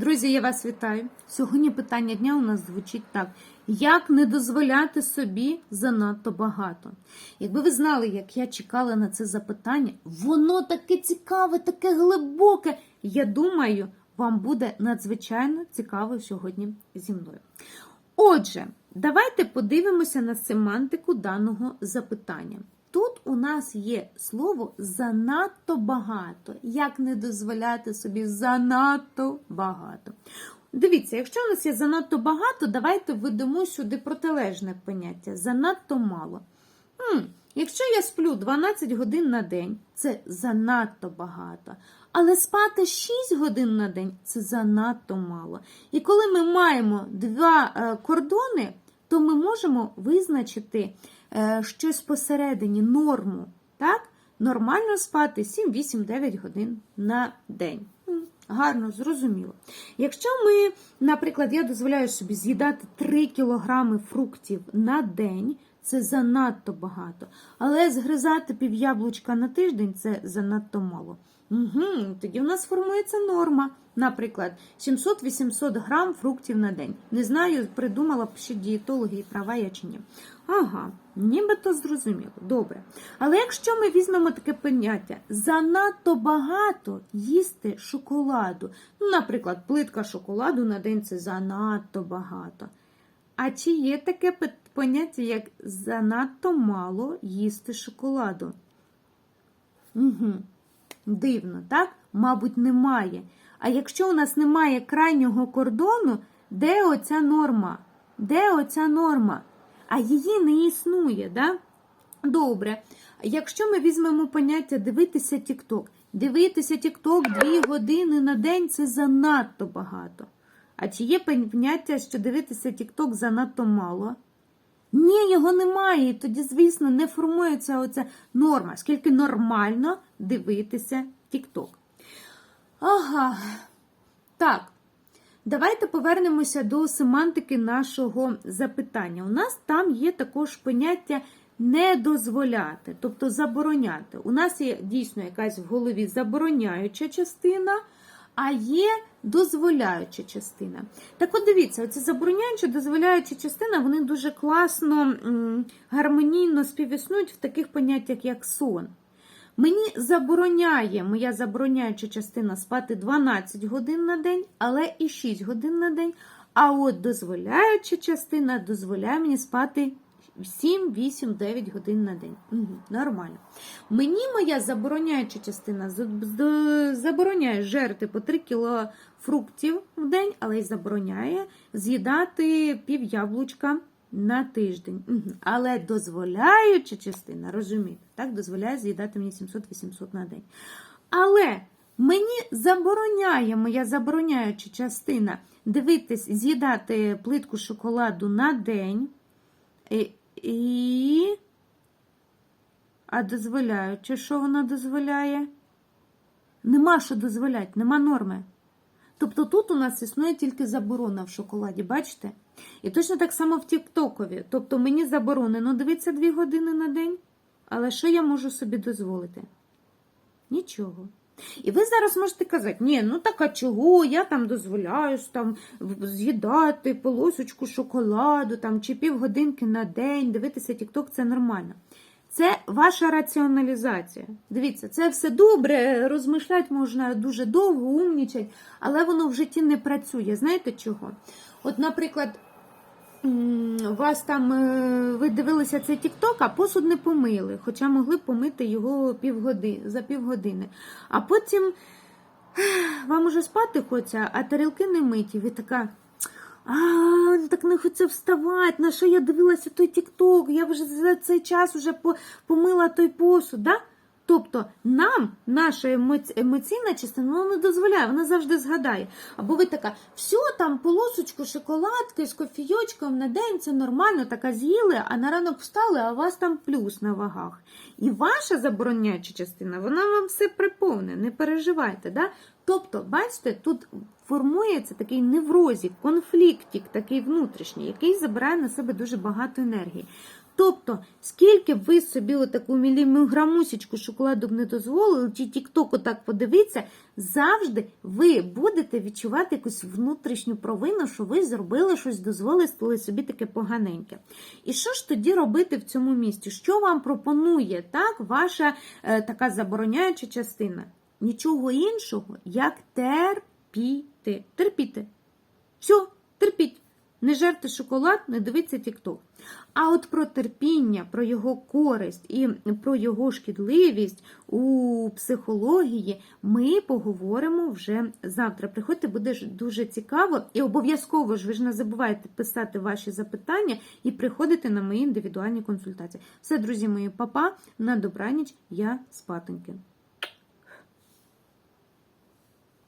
Друзі, я вас вітаю. Сьогодні питання дня у нас звучить так: як не дозволяти собі занадто багато? Якби ви знали, як я чекала на це запитання, воно таке цікаве, таке глибоке. Я думаю, вам буде надзвичайно цікаво сьогодні зі мною. Отже, давайте подивимося на семантику даного запитання. У нас є слово занадто багато. Як не дозволяти собі занадто багато? Дивіться, якщо у нас є занадто багато, давайте введемо сюди протилежне поняття занадто мало. М, якщо я сплю 12 годин на день, це занадто багато. Але спати 6 годин на день це занадто мало. І коли ми маємо два е, кордони, то ми можемо визначити щось посередині, норму. Так? Нормально спати 7, 8, 9 годин на день. Гарно, зрозуміло. Якщо ми, наприклад, я дозволяю собі з'їдати 3 кілограми фруктів на день, це занадто багато. Але згризати пів яблучка на тиждень це занадто мало. Угу, тоді в нас формується норма. Наприклад, 700-800 грам фруктів на день. Не знаю, придумала б ще дієтологи і права я чи ні. Ага, нібито зрозуміло. Добре. Але якщо ми візьмемо таке поняття, занадто багато їсти шоколаду. Ну, наприклад, плитка шоколаду на день це занадто багато. А чи є таке поняття, як занадто мало їсти шоколаду? Угу. Дивно, так? Мабуть, немає. А якщо у нас немає крайнього кордону, де оця норма? Де оця норма? А її не існує, да? Добре. Якщо ми візьмемо поняття дивитися TikTok, дивитися TikTok 2 години на день це занадто багато. А чи є поняття, що дивитися TikTok занадто мало? Ні, його немає. І тоді, звісно, не формується оця норма, скільки нормально дивитися TikTok. Ага. Так. Давайте повернемося до семантики нашого запитання. У нас там є також поняття не дозволяти, тобто забороняти. У нас є дійсно якась в голові забороняюча частина, а є дозволяюча частина. Так от дивіться, оця забороняюча, дозволяюча частина, вони дуже класно, гармонійно співіснують в таких поняттях, як сон. Мені забороняє, моя забороняюча частина спати 12 годин на день, але і 6 годин на день. А от дозволяюча частина дозволяє мені спати 7, 8, 9 годин на день. Угу, нормально. Мені моя забороняюча частина забороняє жерти по 3 кіло фруктів в день, але й забороняє з'їдати пів яблучка на тиждень. Але дозволяюча частина, розумієте, так, дозволяє з'їдати мені 700-800 на день. Але мені забороняє моя забороняюча частина дивитись, з'їдати плитку шоколаду на день. І... А дозволяючи, що вона дозволяє? Нема що дозволяти, нема норми. Тобто тут у нас існує тільки заборона в шоколаді, бачите? І точно так само в Тіктокові. Тобто мені заборонено дивитися 2 години на день, але що я можу собі дозволити? Нічого. І ви зараз можете казати, ні, ну так а чого? Я там дозволяю там з'їдати полосочку шоколаду там, чи півгодинки на день, дивитися Тікток це нормально. Це ваша раціоналізація. Дивіться, це все добре, розмишляти можна дуже довго, умнічать, але воно в житті не працює. Знаєте чого? От, наприклад, у вас там е, ви дивилися цей тікток, а посуд не помили, хоча могли помити його півгоди, за півгодини. А потім вам уже спати хочеться, а тарілки не миті. Ви така. А, хочеться вставати. На що я дивилася той тікток? Я вже за цей час вже помила той посуд. Да? Тобто нам наша емоційна частина вона не дозволяє, вона завжди згадає. Або ви така, все там полосочку шоколадки з кофійочком на день, це нормально, така з'їли, а на ранок встали, а у вас там плюс на вагах. І ваша забороняюча частина, вона вам все приповне, не переживайте. Да? Тобто, бачите, тут формується такий неврозік, конфліктик, такий внутрішній, який забирає на себе дуже багато енергії. Тобто, скільки б ви собі таку мілімграмусечку шоколаду б не дозволили, чи тік-току так подивіться, завжди ви будете відчувати якусь внутрішню провину, що ви зробили щось, дозволили собі таке поганеньке. І що ж тоді робити в цьому місці? Що вам пропонує так, ваша е, така забороняюча частина? Нічого іншого, як терпіти. Терпіти. Все, терпіть. Не жерте шоколад, не дивіться тік-ток. А от про терпіння, про його користь і про його шкідливість у психології ми поговоримо вже завтра. Приходьте, буде дуже цікаво. І обов'язково ж ви ж не забувайте писати ваші запитання і приходити на мої індивідуальні консультації. Все, друзі мої, папа, на добраніч, я спатоньки.